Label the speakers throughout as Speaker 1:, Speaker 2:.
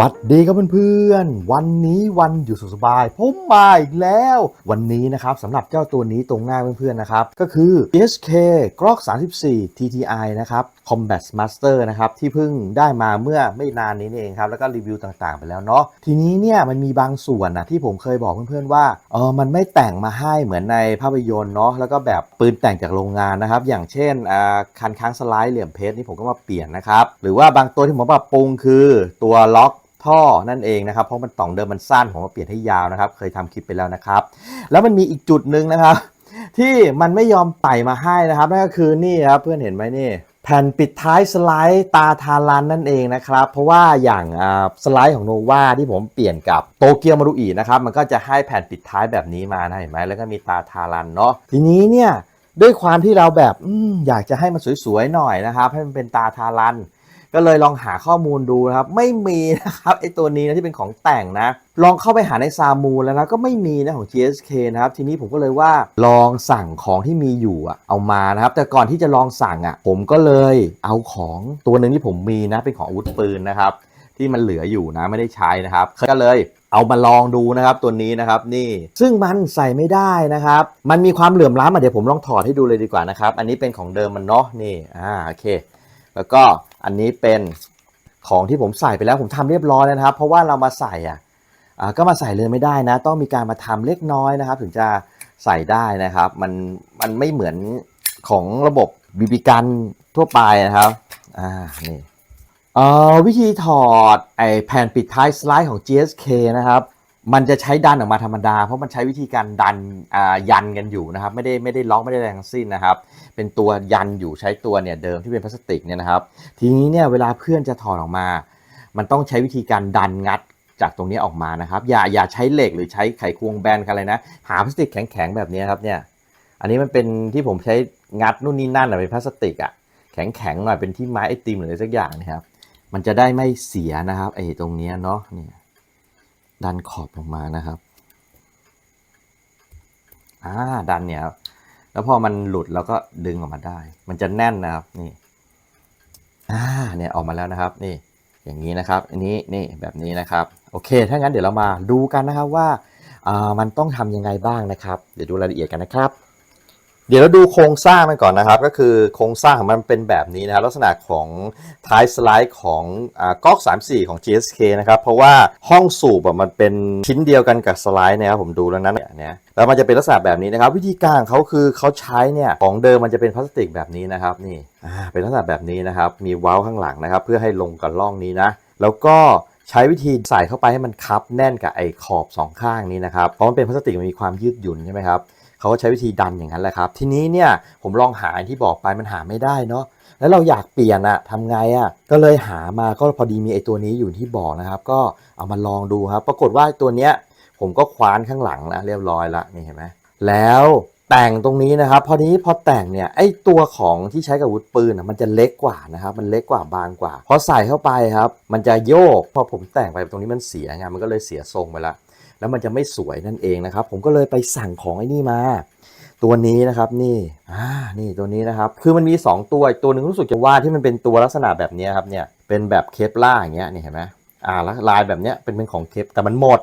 Speaker 1: วัดดีครับเพื่อนๆ วันนี้วันอยู่สุขสบาย ผมมาอีกแล้ว วันนี้นะครับสำหรับเจ้าตัวนี้ตรงหน้าเพื่อนๆนะครับ ก็คือ SK Glock 34 TTI นะครับ Combat Master นะครับ ที่เพิ่งได้มาเมื่อไม่นานนี้เองครับ แล้วก็รีวิวต่างๆไปแล้วเนาะทีนี้เนี่ยมันมีบางส่วนนะที่ผมเคยบอกเพื่อนๆว่าเออมันไม่แต่งมาให้เหมือนในภาพยนตร์เนาะแล้วก็แบบปืนแต่งจากโรงงานนะครับ อย่างเช่นอ่าคันค้างสไลด์เหลี่ยมเพชรนี่ผมก็มาเปลี่ยนนะครับหรือว่าบางตัวที่ผมปรับปรุงคือตัวล็อก ท่อนั่นเองนะครับเพราะมันต่องเดิมมันสั้นผมมาเปลี่ยนให้ยาวนะครับ เคยทำคลิปไปแล้วนะครับ แล้วมันมีอีกจุดหนึ่งนะครับ ที่มันไม่ยอมไต่มาให้นะครับนั่นก็คือนี่ครับเพื่อนเห็นไหมนี่แผ่นปิดท้ายสไลด์ตาทารันนั่นเองนะครับ เพราะว่าอย่างสไลด์ของโนวาที่ผมเปลี่ยนกับโตเกียวมารุอีนะครับ มันก็จะให้แผ่นปิดท้ายแบบนี้มานะเห็นไหมแล้วก็มีตาทารันเนาะทีนี้เนี่ยด้วยความที่เราแบบออยากจะให้มันสวยๆหน่อยนะครับ ให้มันเป็นตาทารัน ก็เลยลองหาข้อมูลดูนะครับ ไม่มีนะครับไอตัวนี้นะที่เป็นของแต่งนะ ลองเข้าไปหาในซามูแล้วนะก็ไม่มีนะของ GSK นะครับ ทีนี้ผมก็เลยว่าลองสั่งของที่มีอยู่อะเอามานะครับ แต่ก่อนที่จะลองสั่งอะผมก็เลยเอาของตัวหนึ่งที่ผมมีนะเป็นของอาวุธปืนนะครับ ที่มันเหลืออยู่นะไม่ได้ใช้นะครับก็เลยเอามาลองดูนะครับตัวนี้นะครับนี่ซึ่งมันใส่ไม่ได้นะครับ มันมีความเหลื่อมล้ำอะเดี๋ยวผมลองถอดให้ดูเลยดีกว่านะครับ อันนี้เป็นของเดิมมันเนาะนี่อ่าโอเค แล้วก็ อันนี้เป็นของที่ผมใส่ไปแล้วผมทำเรียบร้อยแล้วนะครับ เพราะว่าเรามาใส่อะก็มาใส่เลยไม่ได้นะ ต้องมีการมาทำเล็กน้อยนะครับ ถึงจะใส่ได้นะครับ มันมันไม่เหมือนของระบบบีบีกันทั่วไปนะครับอ่านี่วิธีถอดไอแผ่นปิดท้ายสไลด์ของ GSK นะครับ มันจะใช้ดันออกมาธรรมดา เพราะมันใช้วิธีการดันยันกันอยู่นะครับ ไม่ได้ไม่ได้ล็อกไม่ได้แรงทั้งสิ้นนะครับ เป็นตัวยันอยู่ใช้ตัวเนี่ยเดิมที่เป็นพลาสติกเนี่ยนะครับ ทีนี้เนี่ยเวลาเพื่อนจะถอดออกมา มันต้องใช้วิธีการดันงัดจากตรงนี้ออกมานะครับ อย่าอย่าใช้เหล็กหรือใช้ไขควงแบนอะไรนะ หาพลาสติกแข็งๆแบบนี้ครับเนี่ยอันนี้มันเป็นที่ผมใช้งัดนู่นนี่นั่นอะเป็นพลาสติกอะแข็งๆหน่อยเป็นที่ไม้ไอติมหรืออะไรสักอย่างนะครับ มันจะได้ไม่เสียนะครับไอ้ตรงนี้เนาะเนี่ย ดันขอบลงมานะครับอ่าดันเนี่ยครับแล้วพอมันหลุดเราก็ดึงออกมาได้ มันจะแน่นนะครับนี่อ่าเนี่ยออกมาแล้วนะครับนี่อย่างนี้นะครับอันนี้นี่แบบนี้นะครับโอเค ถ้างั้นเดี๋ยวเรามาดูกันนะครับว่าอ่ามันต้องทำยังไงบ้างนะครับ เดี๋ยวดูรายละเอียดกันนะครับ เดี๋ยวเราดูโครงสร้างมันก่อนนะครับ ก็คือโครงสร้างของมันเป็นแบบนี้นะครับลักษณะของท้ายสไลด์ของก๊อก34 ของ GSK นะครับ เพราะว่าห้องสูบอะมันเป็นชิ้นเดียวกันกับสไลด์นะครับผมดูแล้วนั้นเนี่ยแล้วมันจะเป็นลักษณะแบบนี้นะครับ วิธีการเขาคือเขาใช้เนี่ยของเดิมมันจะเป็นพลาสติกแบบนี้นะครับนี่เป็นลักษณะแบบนี้นะครับ มีว้าข้างหลังนะครับ เพื่อให้ลงกับร่องนี้นะ แล้วก็ใช้วิธีใส่เข้าไปให้มันคับแน่นกับไอ้ขอบสองข้างนี้นะครับเพราะมันเป็นพลาสติกมันมีความยืดหยุ่นใช่ไหมครับ เขาก็ใช้วิธีดันอย่างนั้นแหละครับ ทีนี้เนี่ยผมลองหาที่บอกไปมันหาไม่ได้เนาะแล้วเราอยากเปลี่ยนอะทำไงอะก็เลยหามาก็พอดีมีไอ้ตัวนี้อยู่ที่บอกนะครับ ก็เอามาลองดูครับ ปรากฏว่าตัวเนี้ยผมก็คว้านข้างหลังแล้วเรียบร้อยละนี่เห็นไหมแล้วแต่งตรงนี้นะครับ พอนี้พอแต่งเนี่ยไอ้ตัวของที่ใช้กับวุธปืนอะมันจะเล็กกว่านะครับ มันเล็กกว่าบางกว่าพอใส่เข้าไปครับ มันจะโยกพอผมแต่งไปตรงนี้มันเสียไงมันก็เลยเสียทรงไปละ แล้วมันจะไม่สวยนั่นเองนะครับ ผมก็เลยไปสั่งของไอ้นี่มา ตัวนี้นะครับนี่อ่านี่ตัวนี้นะครับ คือมันมี 2 ตัวตัวหนึ่งรู้สึกจะว่าที่มันเป็นตัวลักษณะแบบนี้ครับเนี่ยเป็นแบบเคปล่าอย่างเงี้ยนี่เห็นไหมอ่าแล้วลายแบบเนี้ยเป็นเป็นของเคปแต่มันหมด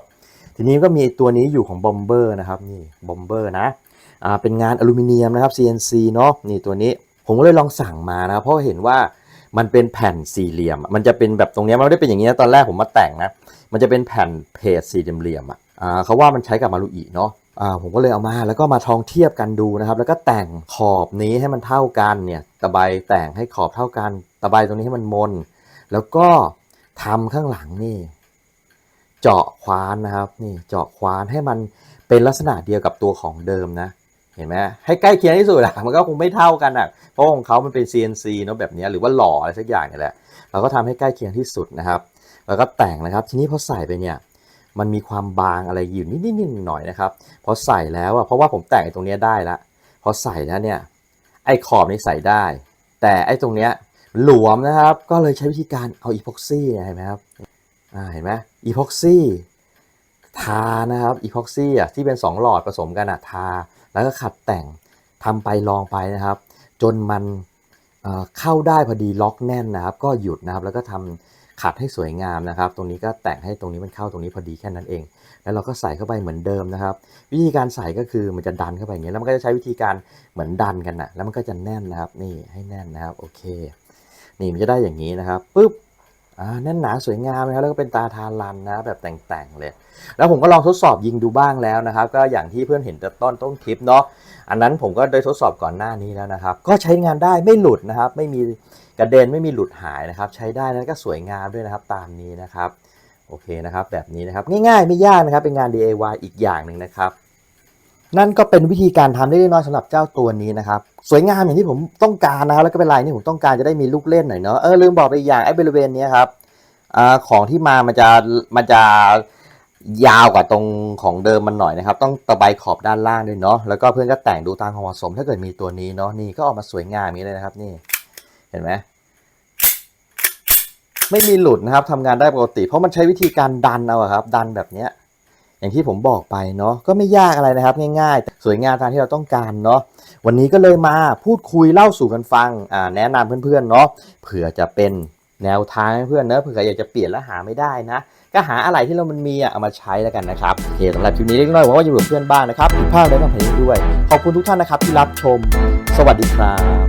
Speaker 1: ทีนี้ก็มีตัวนี้อยู่ของบอมเบอร์นะครับนี่บอมเบอร์นะอ่าเป็นงานอลูมิเนียมนะครับ CNC เนาะนี่ตัวนี้ผมก็เลยลองสั่งมานะเพราะเห็นว่ามันเป็นแผ่นสี่เหลี่ยม มันจะเป็นแบบตรงเนี้ยมันไม่ได้เป็นอย่างนี้นะตอนแรกผมมาแต่งนะ มันจะเป็นแผ่นเพจสี่เหลี่ยมอะ เขาว่ามันใช้กับมารุอิเนาะผมก็เลยเอามาแล้วก็มาทองเทียบกันดูนะครับ แล้วก็แต่งขอบนี้ให้มันเท่ากันเนี่ยตะไบแต่งให้ขอบเท่ากัน ตะไบตรงนี้ให้มันมน แล้วก็ทำข้างหลังนี่ เจาะควานนะครับ นี่เจาะควานให้มันเป็นลักษณะเดียวกับตัวของเดิมนะ เห็นไหมให้ใกล้เคียงที่สุดอะมันก็คงไม่เท่ากันอะเพราะของเขามันเป็น CNC เนาะแบบนี้หรือว่าหล่ออะไรสักอย่างนี่แหละเราก็ทำให้ใกล้เคียงที่สุดนะครับ แล้วก็แต่งนะครับ ทีนี้พอใส่ไปเนี่ย มันมีความบางอะไรอยู่นิดๆหน่อยๆนะครับพอใส่แล้วอะเพราะว่าผมแต่งตรงเนี้ยได้ละพอใส่แล้วเนี่ยไอ้ขอบนี่ใส่ได้ แต่ไอ้ตรงเนี้ยหลวมนะครับก็เลยใช้วิธีการเอาอีพ็อกซี่เห็นไหมครับอ่าเห็นไหมอีพ็อกซี่ทานะครับอีพ็อกซี่อะที่เป็น 2 หลอดผสมกันอะทา แล้วก็ขัดแต่งทำไปลองไปนะครับ จนมันเอ่อเข้าได้พอดีล็อกแน่นนะครับ ก็หยุดนะครับแล้วก็ทำ ขัดให้สวยงามนะครับ ตรงนี้ก็แต่งให้ตรงนี้มันเข้าตรงนี้พอดีแค่นั้นเอง แล้วเราก็ใส่เข้าไปเหมือนเดิมนะครับ วิธีการใส่ก็คือมันจะดันเข้าไปอย่างเงี้ยแล้วมันก็จะใช้วิธีการเหมือนดันกันนะแล้วมันก็จะแน่นนะครับ นี่ให้แน่นนะครับ โอเค นี่มันจะได้อย่างนี้นะครับปุ๊บ แน่นหนาสวยงามนะครับแล้วก็เป็นตาทารันนะแบบแต่งๆเลย แล้วผมก็ลองทดสอบยิงดูบ้างแล้วนะครับ ก็อย่างที่เพื่อนเห็นแต่ต้นต้นคลิปเนาะอันนั้นผมก็ได้ทดสอบก่อนหน้านี้แล้วนะครับ ก็ใช้งานได้ไม่หลุดนะครับ ไม่มีกระเด็นไม่มีหลุดหายนะครับ ใช้ได้แล้วก็สวยงามด้วยนะครับตามนี้นะครับโอเคนะครับแบบนี้นะครับง่ายๆไม่ยากนะครับเป็นงาน DIY อีกอย่างหนึ่งนะครับ นั่นก็เป็นวิธีการทำได้เล็กน้อยสำหรับเจ้าตัวนี้นะครับ สวยงามอย่างที่ผมต้องการนะครับแล้วก็เป็นลายที่ผมต้องการจะได้มีลูกเล่นหน่อยเนาะเออลืมบอกไปอีกอย่างไอ้บริเวณนี้ครับอของที่มามันจะมันจะยาวกว่าตรงของเดิมมันหน่อยนะครับ ต้องตะไบขอบด้านล่างด้วยเนาะแล้วก็เพื่อนก็แต่งดูตามความเหมาะสม ถ้าเกิดมีตัวนี้เนาะนี่ก็ออกมาสวยงามอย่างนี้เลยนะครับ นี่เห็นไหมไม่มีหลุดนะครับทำงานได้ปกติ เพราะมันใช้วิธีการดันเอาครับ ดันแบบเนี้ย อย่างที่ผมบอกไปเนาะก็ไม่ยากอะไรนะครับ ง่ายๆ สวยงามตามที่เราต้องการเนาะวันนี้ก็เลยมาพูดคุยเล่าสู่กันฟังอ่าแนะนำเพื่อนๆเนาะเผื่อจะเป็นแนวทางให้เพื่อนเนอะเผื่ออยากจะเปลี่ยนแล้วหาไม่ได้นะ ก็หาอะไรที่เรามันมีอะเอามาใช้แล้วกันนะครับโอเคสำหรับคลิปนี้เล็กน้อยหวังว่าจะอยู่กับเพื่อนบ้างนะครับผิดพลาดอะไรก็ขอโทษด้วย ขอบคุณทุกท่านนะครับที่รับชม สวัสดีครับ